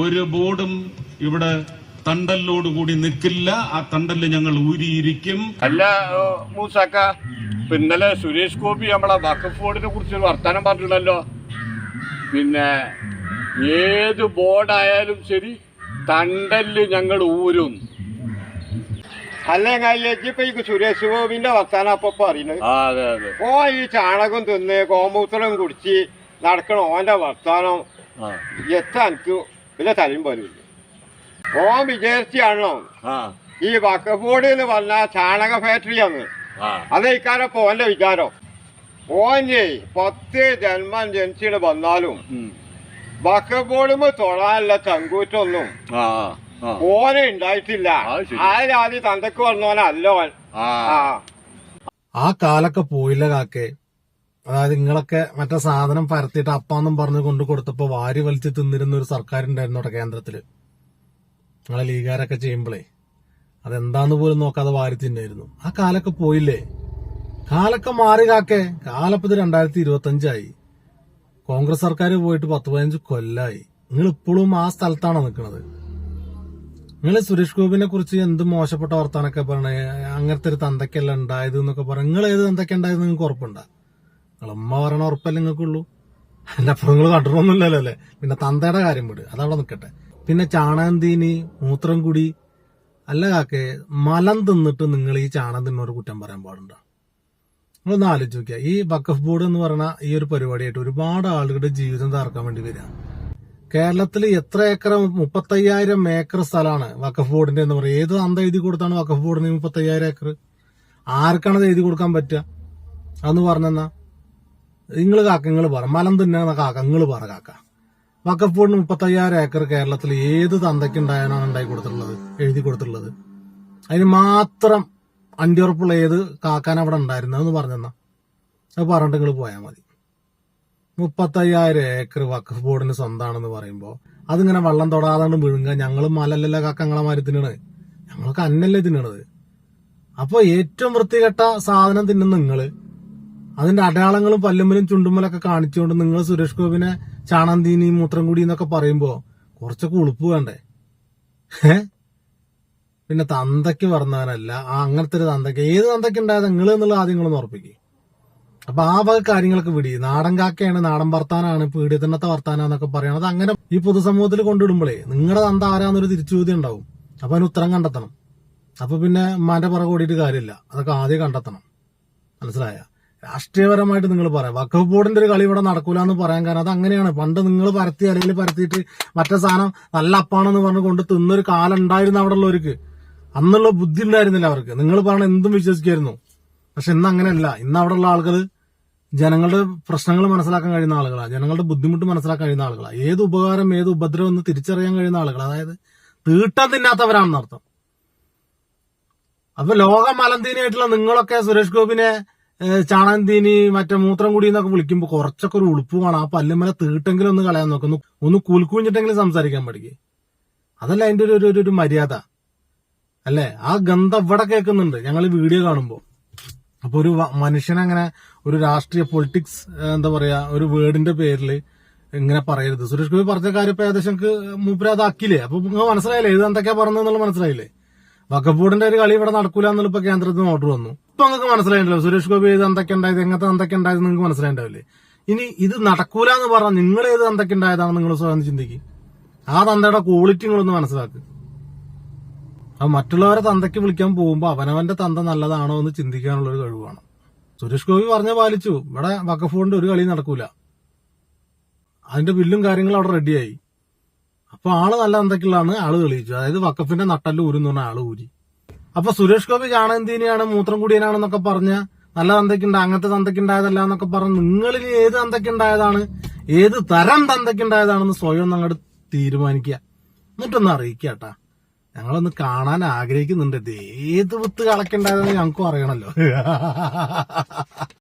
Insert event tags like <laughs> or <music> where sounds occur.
ഒരു ബോർഡും ഇവിടെ തണ്ടല്ലോട് കൂടി നിൽക്കില്ല. ആ തണ്ടൽ ഞങ്ങൾ ഊരിയിരിക്കും. അല്ല മൂസക്ക ഇന്നലെ സുരേഷ് ഗോപി നമ്മളെ വഖഫ് ബോർഡിനെ കുറിച്ച് ഒരു വർത്തമാനം പറഞ്ഞിട്ടുണ്ടല്ലോ. പിന്നെ ഏത് ബോർഡായാലും ശരി തണ്ടൽ ഞങ്ങൾ ഊരും. അല്ലെങ്കിൽ ഇപ്പൊ ഈ സുരേഷ് ഗോപിന്റെ വർത്താനം അപ്പൊ പറയുന്നത് ഓ ഈ ചാണകം തിന്ന് ഗോമൂത്രം കുടിച്ച് നടക്കണ ഓന്റെ വർത്താനം. എത്താൻ എനിക്ക് പിന്നെ തലയും പോലും ഓൻ വിചാരിച്ചാണല്ലോ ആ. ഈ വക്കഫോഡ് എന്ന് പറഞ്ഞ ചാണക ഫാക്ടറിയാണ് അത് ഇക്കാരപ്പോ ഓന്റെ വിചാരം. ഓന്റെ പത്ത് ജന്മം ജനിച്ചിട്ട് വന്നാലും. വക്കഫോർഡുമ്പോ തൊഴാനുള്ള ചങ്കൂറ്റൊന്നും ഓനെ ഉണ്ടായിട്ടില്ല ആരാദ്യം തന്തക്ക് വന്നോനല്ല ഓൻ. ആ കാലൊക്കെ പോയില്ല കാക്കെ. അതായത് നിങ്ങളൊക്കെ മറ്റേ സാധനം പരത്തിയിട്ട് അപ്പാന്നും പറഞ്ഞു കൊണ്ട് കൊടുത്തപ്പോൾ വാരി വലിച്ച് തിന്നിരുന്ന ഒരു സർക്കാർ ഉണ്ടായിരുന്നു അവിടെ കേന്ദ്രത്തിൽ. നിങ്ങളെ ലീഗാരൊക്കെ ചെയ്യുമ്പോഴേ അതെന്താന്ന് പോലും നോക്കാതെ വാരി തിന്നായിരുന്നു. ആ കാലൊക്കെ പോയില്ലേ? കാലൊക്കെ മാറി കാക്കെ കാലപ്പത് രണ്ടായിരത്തി ഇരുപത്തി അഞ്ചായി കോൺഗ്രസ് സർക്കാർ പോയിട്ട് പത്ത് പതിനഞ്ച് കൊല്ലായി. നിങ്ങൾ ഇപ്പോഴും ആ സ്ഥലത്താണ് നിൽക്കുന്നത് നിങ്ങൾ സുരേഷ് ഗോപിനെ കുറിച്ച് എന്ത് മോശപ്പെട്ട വർത്താനൊക്കെ പറഞ്ഞേ അങ്ങനത്തെ ഒരു തന്തയ്ക്കല്ല ഉണ്ടായത് എന്നൊക്കെ പറഞ്ഞു നിങ്ങൾ ഏത് തന്തക്കുണ്ടായത് നിങ്ങൾക്ക് ഉറപ്പുണ്ടാ? നിങ്ങൾ ഉമ്മ പറയണ ഉറപ്പല്ലേ നിങ്ങൾക്കുള്ളൂ? അല്ല അപ്പൊ നിങ്ങൾ കണ്ടിട്ടൊന്നുമില്ലല്ലോ അല്ലേ? പിന്നെ തന്തയുടെ കാര്യം വിട്. അതവിടെ നിൽക്കട്ടെ. പിന്നെ ചാണകം തീനി മൂത്രം കുടി അല്ല കാക്കെ മലം തിന്നിട്ട് നിങ്ങൾ ഈ ചാണകം തിന്നോട് കുറ്റം പറയാൻ പാടുണ്ടോ? നിങ്ങളൊന്ന് ആലോചിച്ച് നോക്കിയാ. ഈ വക്കഫ് ബോർഡ് എന്ന് പറയുന്ന ഈ ഒരു പരിപാടിയായിട്ട് ഒരുപാട് ആളുകളുടെ ജീവിതം തകർക്കാൻ വേണ്ടി വരിക. കേരളത്തിൽ എത്ര ഏക്കർ മുപ്പത്തയ്യായിരം ഏക്കർ സ്ഥലമാണ് വക്കഫ് ബോർഡിന്റെ എന്ന് പറയുക ഏത് അന്ത എഴുതി കൊടുത്താണ് വക്കഫ് ബോർഡിന് മുപ്പത്തയ്യായിരം ഏക്കർ? ആർക്കാണ് എഴുതി കൊടുക്കാൻ പറ്റുക? അതെന്ന് പറഞ്ഞെന്നാ? നിങ്ങൾ കാക്ക നിങ്ങൾ പറ. മലം തന്നെ കാക്ക നിങ്ങൾ പറ കാക്ക. ബോർഡിന് മുപ്പത്തയ്യായിരം ഏക്കർ കേരളത്തിൽ ഏത് തന്തയ്ക്കുണ്ടായാലാണ് ഉണ്ടായി കൊടുത്തിട്ടുള്ളത്? എഴുതി കൊടുത്തിട്ടുള്ളത്. അതിന് മാത്രം അണ്ടിയുറപ്പുള്ള ഏത് കാക്കാൻ അവിടെ ഉണ്ടായിരുന്നതെന്ന് പറഞ്ഞെന്നാ. അത് പറഞ്ഞിട്ട് നിങ്ങൾ പോയാൽ മതി. മുപ്പത്തയ്യായിരം ഏക്കർ വക്കഫ് ബോർഡിന് സ്വന്തമാണെന്ന് പറയുമ്പോൾ അതിങ്ങനെ വെള്ളം തൊടാതെ വിഴുങ്ങുക ഞങ്ങൾ മലല്ലല്ല കാക്കങ്ങളെ മാതിരി തിന്നണ്. ഞങ്ങൾക്ക് അന്നല്ലേ തിന്നണത്. അപ്പോൾ ഏറ്റവും വൃത്തികെട്ട സാധനം തിന്നുന്ന നിങ്ങൾ അതിന്റെ അടയാളങ്ങളും പല്ലുമ്മലും ചുണ്ടുമ്മലൊക്കെ കാണിച്ചുകൊണ്ട് നിങ്ങൾ സുരേഷ് ഗോപിനെ ചാണാന്തീനി തീനി മൂത്രം കൂടി എന്നൊക്കെ പറയുമ്പോ കുറച്ചൊക്കെ ഉളുപ്പ് വേണ്ടേ? പിന്നെ തന്തയ്ക്ക് പറഞ്ഞവനല്ല ആ അങ്ങനത്തെ ഒരു തന്തയ്ക്ക്. ഏത് തന്തയ്ക്ക് ഉണ്ടായത് നിങ്ങൾ എന്നുള്ള ആദ്യം നിങ്ങളൊന്ന് ഉറപ്പിക്കും. അപ്പൊ ആ വക കാര്യങ്ങളൊക്കെ വിടി. നാടൻ കാക്കയാണ് നാടൻ വർത്താനാണ് പീഡിതന്നത്തെ വർത്താനാന്നൊക്കെ പറയണത്. അങ്ങനെ ഈ പൊതുസമൂഹത്തിൽ കൊണ്ടിടുമ്പോഴേ നിങ്ങളുടെ തന്ത ആരാന്നൊരു തിരിച്ചുചോദ്യം ഉണ്ടാവും. അപ്പൊ അതിന് ഉത്തരം കണ്ടെത്തണം. അപ്പൊ പിന്നെ ഉമ്മാന്റെ പുറകെ ഓടിയിട്ട് കാര്യമില്ല. അതൊക്കെ ആദ്യം കണ്ടെത്തണം. മനസ്സിലായ? രാഷ്ട്രീയപരമായിട്ട് നിങ്ങൾ പറയാം. വഖഫ് ബോർഡിന്റെ ഒരു കളി ഇവിടെ നടക്കൂല എന്ന് പറയാൻ കാരണം അത് അങ്ങനെയാണ് പണ്ട് നിങ്ങൾ പരത്തി അല്ലെങ്കിൽ പരത്തിയിട്ട് മറ്റേ സാധനം നല്ല അപ്പാണെന്ന് പറഞ്ഞ് കൊണ്ട് തിന്നൊരു കാലം ഉണ്ടായിരുന്നു അവിടെ ഉള്ളവർക്ക് അന്നുള്ള ബുദ്ധി ഉണ്ടായിരുന്നില്ല അവർക്ക്. നിങ്ങൾ പറഞ്ഞ എന്തും വിശ്വസിക്കായിരുന്നു. പക്ഷെ ഇന്ന് അങ്ങനെയല്ല. ഇന്ന് അവിടെ ഉള്ള ആളുകൾ ജനങ്ങളുടെ പ്രശ്നങ്ങൾ മനസ്സിലാക്കാൻ കഴിയുന്ന ആളുകളാണ് ജനങ്ങളുടെ ബുദ്ധിമുട്ട് മനസ്സിലാക്കാൻ കഴിയുന്ന ആളുകളാണ് ഏത് ഉപകാരം ഏത് ഉപദ്രവം എന്ന് തിരിച്ചറിയാൻ കഴിയുന്ന ആളുകൾ അതായത് തീട്ടാൻ തിന്നാത്തവരാണെന്നർത്ഥം. അപ്പൊ ലോകം മലന്തീനായിട്ടുള്ള നിങ്ങളൊക്കെ സുരേഷ് ഗോപിനെ ഏഹ്, ചാണകം തീനി മറ്റേ മൂത്രം കുടി എന്നൊക്കെ വിളിക്കുമ്പോൾ കുറച്ചൊക്കെ ഒരു ഉളുപ്പ് വേണം ആ പല്ലുമല തീട്ടെങ്കിലും ഒന്ന് കളയാൻ നോക്കുന്നു ഒന്ന് കുലുക്കുഞ്ഞിട്ടെങ്കിലും സംസാരിക്കാൻ പഠിക്കുക അതല്ല അതിന്റെ ഒരു ഒരു- ഒരു മര്യാദ. അല്ലേ? ആ ഗന്ധം ഇവിടെ കേൾക്കുന്നുണ്ട്. ഞങ്ങൾ വീഡിയോ കാണുമ്പോൾ അപ്പൊ ഒരു മനുഷ്യനങ്ങനെ ഒരു രാഷ്ട്രീയ പൊളിറ്റിക്സ് എന്താ പറയാ ഒരു വേർഡിന്റെ പേരിൽ ഇങ്ങനെ പറയരുത്. സുരേഷ് ഗോപി പറഞ്ഞ കാര്യം ഇപ്പൊ ഏകദേശം മൂപ്പര അതാക്കില്ലേ അപ്പൊ നിങ്ങൾ മനസ്സിലായില്ലേ? ഇത് എന്തൊക്കെയാ പറഞ്ഞതെന്നുള്ള മനസ്സിലായില്ലേ? ബോർഡിന്റെ ഒരു കളി ഇവിടെ നടക്കൂല എന്നുള്ള ഇപ്പൊ കേന്ദ്രത്തിൽ നിന്ന് ഓർഡർ വന്നു. ഇപ്പൊ നിങ്ങൾക്ക് മനസ്സിലായിട്ടില്ല? സുരേഷ് ഗോപി ഏത് എന്തൊക്കെ ഉണ്ടായത്? എങ്ങനത്തെ എന്തൊക്കെ ഉണ്ടായത് നിങ്ങൾക്ക് മനസ്സിലായിണ്ടാവില്ലേ? ഇനി ഇത് നടക്കൂല എന്ന് പറഞ്ഞാൽ നിങ്ങൾ ഏത് എന്തൊക്കെ ഉണ്ടായതാണ് നിങ്ങൾ സ്വയം ചിന്തിക്കും. ആ തന്തയുടെ ക്വാളിറ്റി നിങ്ങളൊന്ന് മനസ്സിലാക്കുക അപ്പൊ മറ്റുള്ളവരെ തന്തയ്ക്ക് വിളിക്കാൻ പോകുമ്പോൾ അവനവന്റെ തന്ത നല്ലതാണോ എന്ന് ചിന്തിക്കാനുള്ള ഒരു കഴിവാണ്. സുരേഷ് ഗോപി പറഞ്ഞ പാലിച്ചു. ഇവിടെ വക്കഫോണിന്റെ ഒരു കളി നടക്കൂല. അതിന്റെ ബില്ലും കാര്യങ്ങളും അവിടെ റെഡിയായി അപ്പൊ ആൾ നല്ല എന്തൊക്കെയുള്ളതാണ്? ആൾ തെളിയിച്ചു. അതായത് വക്കഫിന്റെ നട്ടൽ ഊരെന്ന് പറഞ്ഞ ആൾ ഊരി. അപ്പൊ സുരേഷ് ഗോപി ചാണകന്തീനിയാണ് മൂത്രം കുടിയനാണെന്നൊക്കെ പറഞ്ഞ നല്ല തന്തയ്ക്കുണ്ട് അങ്ങനത്തെ തന്തയ്ക്കുണ്ടായതല്ല എന്നൊക്കെ പറഞ്ഞ് നിങ്ങളിൽ ഏത് തന്തയ്ക്കുണ്ടായതാണ്? ഏത് തരം തന്തയ്ക്കുണ്ടായതാണെന്ന് സ്വയം അങ്ങോട്ട് തീരുമാനിക്കുക. എന്നിട്ടൊന്ന് അറിയിക്കുക ഞങ്ങളൊന്ന് കാണാൻ ആഗ്രഹിക്കുന്നുണ്ട്. ഏത് വിത്ത് കളക്കുണ്ടായതെന്ന് ഞങ്ങൾക്കും അറിയണല്ലോ. <laughs>